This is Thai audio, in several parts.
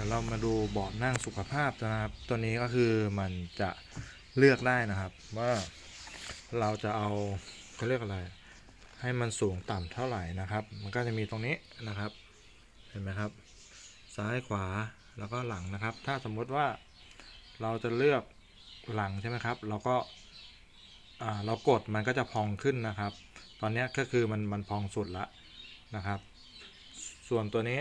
ดี๋ยวเรามาดูเบาะนั่งสุขภาพนะครับ ตัวนี้ก็คือมันจะเลือกได้นะครับ ว่าเราจะเอาเขาเรียกอะไร ให้มันสูงต่ำเท่าไหร่นะครับ มันก็จะมีตรงนี้นะครับ เห็นไหมครับ ซ้ายขวาแล้วก็หลังนะครับ ถ้าสมมติว่าเราจะเลือกหลังใช่ไหมครับ เราก็เรากดมันก็จะพองขึ้นนะครับ ตอนนี้ก็คือมันมันพองสุดละนะครับ ส่วนตัวนี้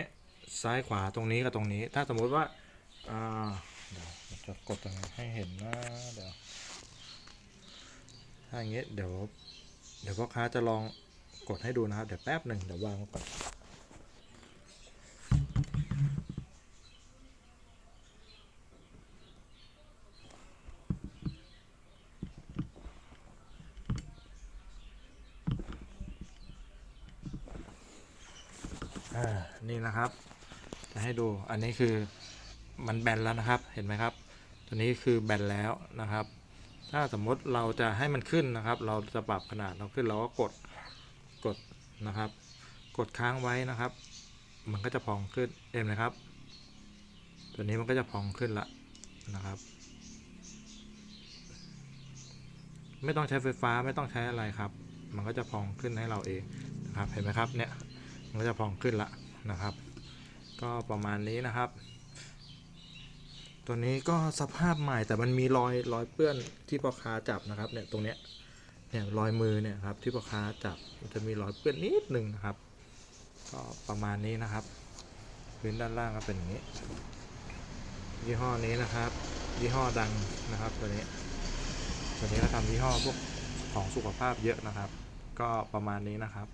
ซ้ายขวาตรงนี้กับตรงนี้ ถ้าสมมุติว่าเดี๋ยวจะกดตรงนี้ให้เห็นนะเดี๋ยวถ้าอย่างงี้เดี๋ยวเดี๋ยวพ่อค้าจะลองกดให้ดูนะครับ เดี๋ยวแป๊บหนึ่งเดี๋ยววางก่อนนี่นะครับ จะให้ดูอันนี้คือมันแบนแล้วนะครับเห็นไหมครับ ตัวนี้คือแบนแล้วนะครับ ถ้าสมมติเราจะให้มันขึ้นนะครับ เราจะปรับขนาดเราขึ้นเราก็กดกดนะครับ กดค้างไว้นะครับ มันก็จะพองขึ้นเห็นไหมครับ ตัวนี้มันก็จะพองขึ้นละนะครับ ไม่ต้องใช้ไฟฟ้าไม่ต้องใช้อะไรครับ มันก็จะพองขึ้นให้เราเองนะครับเห็นไหมครับเนี่ยมันก็จะพองขึ้นละนะครับ ก็ประมาณนี้นะครับ ตัวนี้ก็สภาพใหม่แต่มันมีรอยรอยเปื้อนที่พ่อค้าจับนะครับ เนี่ยตรงเนี้ยเนี่ยรอยมือเนี่ยครับที่พ่อค้าจับมันจะมีรอยเปื้อนนิดหนึ่งนะครับ ก็ประมาณนี้นะครับ พื้นด้านล่างก็เป็นอย่างนี้ ยี่ห้อนี้นะครับ ยี่ห้อดังนะครับตัวนี้ตัวนี้ก็ทำยี่ห้อพวกของสุขภาพเยอะนะครับ ก็ประมาณนี้นะครับ